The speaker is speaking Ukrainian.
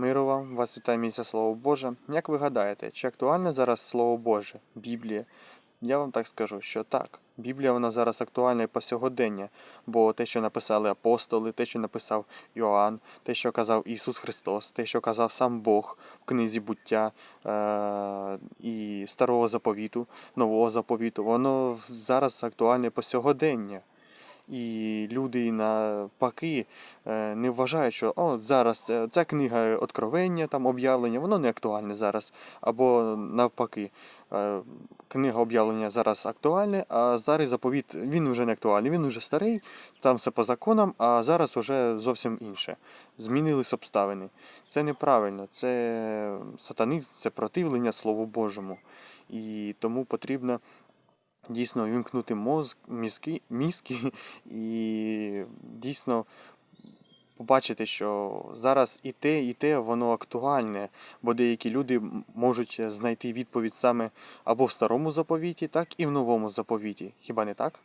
Миру вам, вас вітає місце Слово Боже. Як ви гадаєте, чи актуальне зараз Слово Боже, Біблія? Я вам так скажу, що так. Біблія вона зараз актуальна і по сьогодення, бо те, що написали апостоли, те, що написав Йоанн, те, що казав Ісус Христос, те, що казав сам Бог в книзі буття е- і Старого заповіту, Нового заповіту, воно зараз актуальне по сьогодення. І люди навпаки е, не вважають, що о, зараз е, ця книга откровення, там об'явлення, воно не актуальне зараз. Або навпаки, е, книга об'явлення зараз актуальне, а старий заповіт він вже не актуальний, він вже старий, там все по законам, а зараз вже зовсім інше. Змінились обставини. Це неправильно, це сатанизм, це противлення Слову Божому. І тому потрібно дійсно вімкнути мозк, мізки, мізки і дійсно побачити, що зараз і те, і те воно актуальне, бо деякі люди можуть знайти відповідь саме або в старому заповіті, так і в новому заповіті. Хіба не так?